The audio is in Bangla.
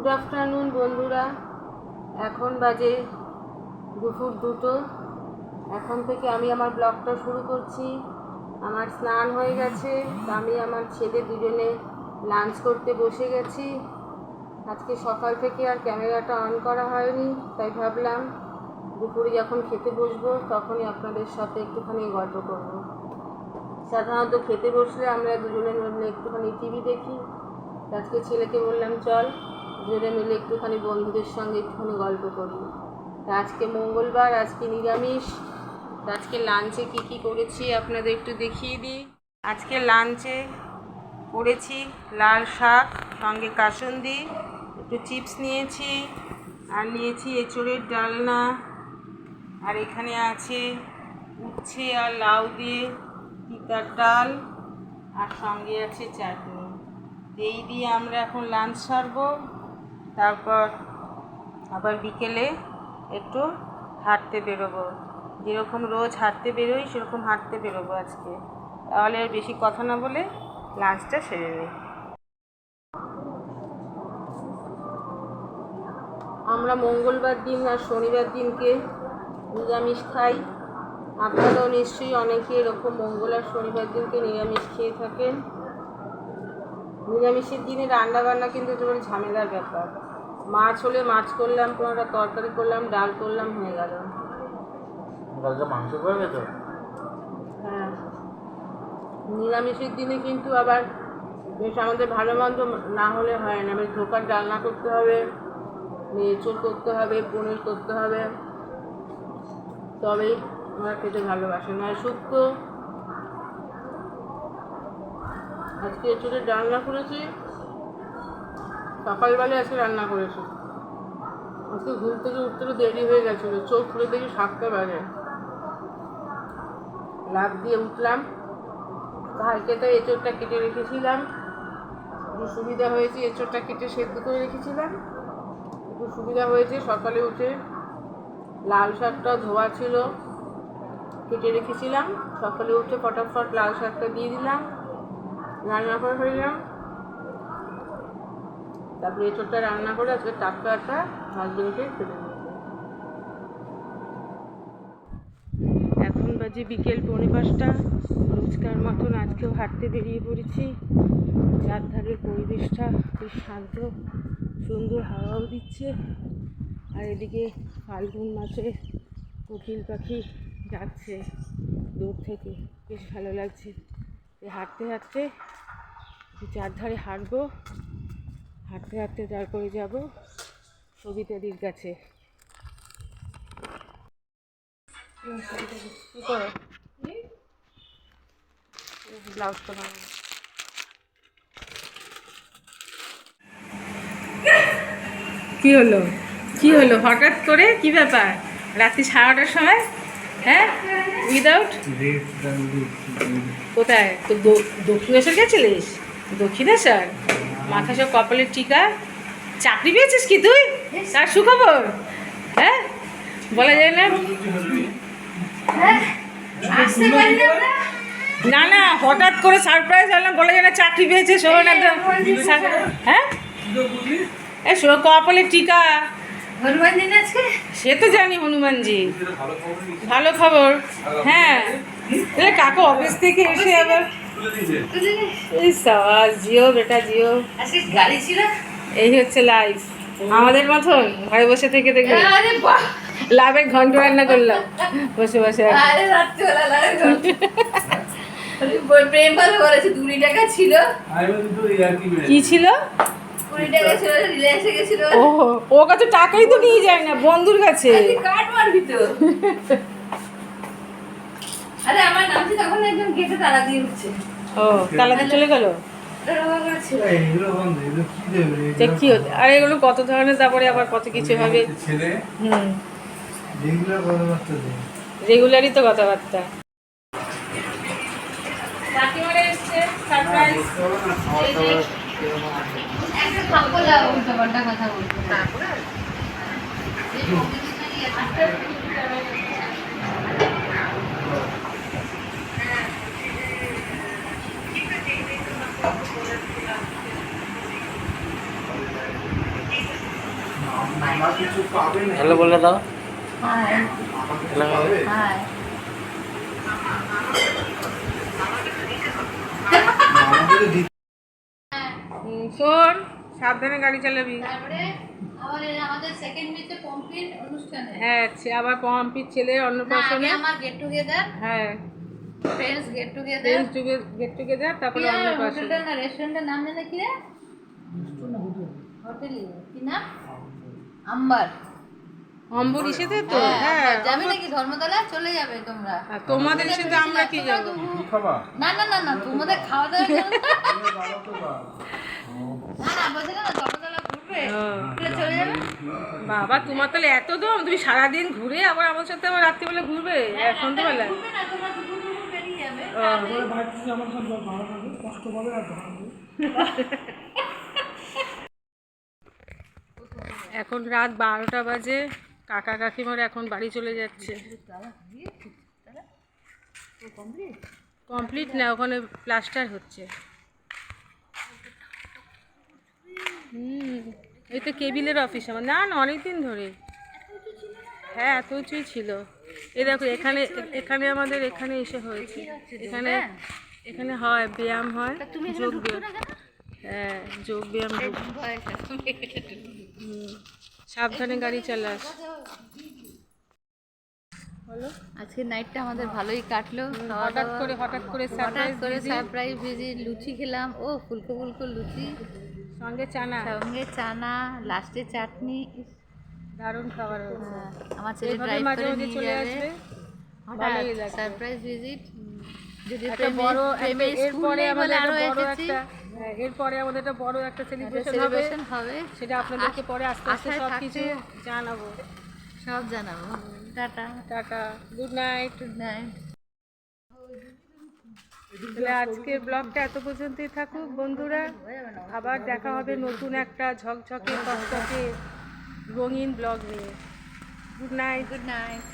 গুড আফটারনুন বন্ধুরা। এখন বাজে দুপুর দুটো। এখন থেকে আমি আমার ব্লগটা শুরু করছি। আমার স্নান হয়ে গেছে। আমি আমার ছেলে দুজনে লাঞ্চ করতে বসে গেছি। আজকে সকাল থেকে আর ক্যামেরাটা অন করা হয়নি, তাই ভাবলাম দুপুরে যখন খেতে বসবো, তখনই আপনাদের সাথে একটুখানি গল্প করব। সাধারণত খেতে বসলে আমরা দুজনের মধ্যে একটুখানি টিভি দেখি। আজকে ছেলেকে বললাম, চল দুজনে মিলে একটুখানি বন্ধুদের সঙ্গে একটুখানি গল্প করি। তা আজকে মঙ্গলবার, আজকে নিরামিষ। তা আজকে লাঞ্চে কী কী করেছি আপনাদের একটু দেখিয়ে দিই। আজকে লাঞ্চে করেছি লাল শাক, সঙ্গে কাসুন্দি, একটু চিপস নিয়েছি, আর নিয়েছি এঁচড়ের ডালনা। আর এখানে আছে উচ্ছে আর লাউ দিয়ে পিতার ডাল, আর সঙ্গে আছে চাটনি। এই দিয়ে আমরা এখন লাঞ্চ সারবো। তারপর আবার বিকেলে একটু হাঁটতে বেরোবো। যেরকম রোজ হাঁটতে বেরোই, সেরকম হাঁটতে বেরোবো আজকে। তাহলে আর বেশি কথা না বলে লাঞ্চটা সেরে নিই আমরা মঙ্গলবার দিন আর শনিবার দিনকে নিরামিষ খাই। আপনারাও নিশ্চয়ই অনেকে এরকম মঙ্গল আর শনিবার দিনকে নিরামিষ খেয়ে থাকেন। নিরামিষের দিনে রান্না বান্না কিন্তু একেবারে ঝামেলার ব্যাপার। মাছ হলে মাছ করলাম কোনো একটা তরকারি করলাম ডাল করলাম হয়ে গেল। কালকে মাংস করবে তো হ্যাঁ। নিরামিষের দিনে কিন্তু আবার বেশ আমাদের ভালো মন্দ না হলে হয় না। বেশ ধোকার ডালনা করতে হবে এঁচড় করতে হবে পনির করতে হবে। তবেই আমরা খেতে ভালোবাসি। নয় শুক্তো আজকে এঁচড়ের রান্না করেছি। সকালবেলায় আজকে রান্না করেছি। আজকে ঘুম থেকে উঠতে দেরি হয়ে গেছিল, চোখ খুলে দেখি সাতটা বাজে। লাভ দিয়ে উঠলাম। কালকে তো এঁচড়টা কেটে রেখেছিলাম। একটু সুবিধা হয়েছে এঁচড়টা কেটে সেদ্ধ করে রেখেছিলাম। একটু সুবিধা হয়েছে সকালে উঠে লাল শাকটা ধোয়া ছিল, কেটে রেখেছিলাম। সকালে উঠে ফটাফট লাল শাকটা দিয়ে দিলাম। রান্না করে ফেললাম তারপরে এঁচড়টা রান্না করে আজকে টাটকা একটা হাজবেন্ডকে দিয়েছি এখন বাজে বিকেল পৌনে পাঁচটা। রোজকার মতন আজকেও হাঁটতে বেরিয়ে পড়েছি। চারধারের পরিবেশটা বেশ শান্ত, সুন্দর হাওয়াও দিচ্ছে। আর এদিকে ফাল্গুন মাসে কোকিল পাখি যাচ্ছে দূর থেকে। বেশ ভালো লাগছে। হাঁটতে হাঁটতে চারধারে হাঁটবো। হাঁটতে হাঁটতে তারপরে যাব সবিতাদির কাছে। ব্লাউজটা কি হলো? কি হলো? হঠাৎ করে? কি ব্যাপার? রাত্রি সাড়ে সময়? হ্যাঁ? উইদাউট কোথায়? তো দক্ষিণেশ্বর গেছিলিস? দক্ষিণেশ্বর? মাথা সব কপালের টিকা? চাকরি পেয়েছিস কি তুই? তার সুখবর? হ্যাঁ? বলা যায় না? না না হঠাৎ করে সারপ্রাইজ হলাম বলা যায় না চাকরি পেয়েছে শোভন একদম হ্যাঁ? এ কপালের টিকা। হনুমান দিন আজকে? সে তো জানি হনুমানজি। ভালো খবর। হ্যাঁ। তাহলে কাকু অফিস থেকে এসে আবার এই সাবাস জিও বেটা জিও। গাড়ি ছিল? এই হচ্ছে লাইফ আমাদের মতন? ঘরে বসে থেকে দেখে লাভের ঘন্ট রান্না করলাম। বসে বসে। প্রেম ভালো করেছে কুড়ি টাকা ছিল। কি ছিল? ও ও কাছে টাকাই তো নিয়ে যায় না বন্ধুর কাছে। কার্ড মারবি তো? আরে আমার নামছি তখন একজন গেটে তালা দিয়ে উঠছে। ও তালাতে চলে গেল? এরকম করে ছিল। কি হচ্ছে আর এগুলো কত ধরনের তারপরে আবার কত কিছু হবে। হুম। রেগুলারই তো কথাবার্তা। কাকিমারা এসছে সারপ্রাইজ হ্যালো বলে দাও। হ্যালো পাবে হাই মামা যদি দিতে হুম, শোন সাবধানে গাড়ি চালাবি। তারপরে আবার আমাদের সেকেন্ড মিটে কমপ্লিট অনুষ্ঠানে। হ্যাঁ আবার পম্পির ছেলের না অন্নপ্রাশনে। আমার গেট টুগেদার হ্যাঁ। Friends get together friends get together তারপরে অন্নপ্রাশন। হোটেলটা না রেস্টুরেন্টের নাম জানে কি রে? হোটেল কি নাম? আম্বার। অম্বর ইসেতে তো? হ্যাঁ হ্যাঁ যাবে নাকি ধর্মতলা? চলে যাবে তোমরা। আর তোমাদের ইসেতে আমরা কি যাব? না না না না তোমাদের খাওয়া দাওয়া না না না ধর্মতলা ঘুরবে। চলে যাবে। বাবা তোমার তাহলে এত দম তুমি সারাদিন ঘুরে আবার আমার সাথে আবার রাত্রিবেলা ঘুরবে? এক সন্ধ্যেবেলা ঘুরবে না তোমরা দুপুর দুপুর বেরিয়ে যাবে। এখন রাত বারোটা বাজে। কাকা কাকিমার এখন বাড়ি চলে যাচ্ছে। কমপ্লিট না ওখানে প্লাস্টার হচ্ছে। হুম এই তো কেবিলের অফিস আমার। না না অনেক দিন ধরে। হ্যাঁ এত উঁচুই ছিল। এই দেখো এখানে এখানে আমাদের এখানে এসে হয়েছে। এখানে এখানে হয় ব্যায়াম হয় যোগ ব্যায়াম। হ্যাঁ যোগ ব্যায়াম। হুম। সাবধানে গাড়ি চালাস। আজকে নাইটটা আমাদের ভালোই কাটলো। হঠাৎ করে হঠাৎ করে হঠাৎ সারপ্রাইজ করে সারপ্রাইজ ভেজি লুচি খেলাম। ও ফুলকো ফুলকো লুচি। সঙ্গে চানা। সঙ্গে চানা লাস্টে চাটনি। দারুণ খাবার হ্যাঁ, আমার ছেলে ড্রাইভ করে নিয়ে চলে আসবে। হঠাৎ সারপ্রাইজ ভিজিট যদি প্রেমে স্কুল নেই বলে আমাদের আরও একটা এসেছি। এরপরে আমাদের একটা বড় একটা সেলিব্রেশন হবে। সেটা আপনাদেরকে পরে আস্তে আস্তে সব কিছু জানাব। সব জানাব। Tata. Tata. Good night good night তাহলে আজকের ব্লগটা এত পর্যন্তই থাকুক বন্ধুরা। আবার দেখা হবে নতুন একটা ঝকঝকে টকটকে রঙিন ব্লগ নিয়ে। Good night good night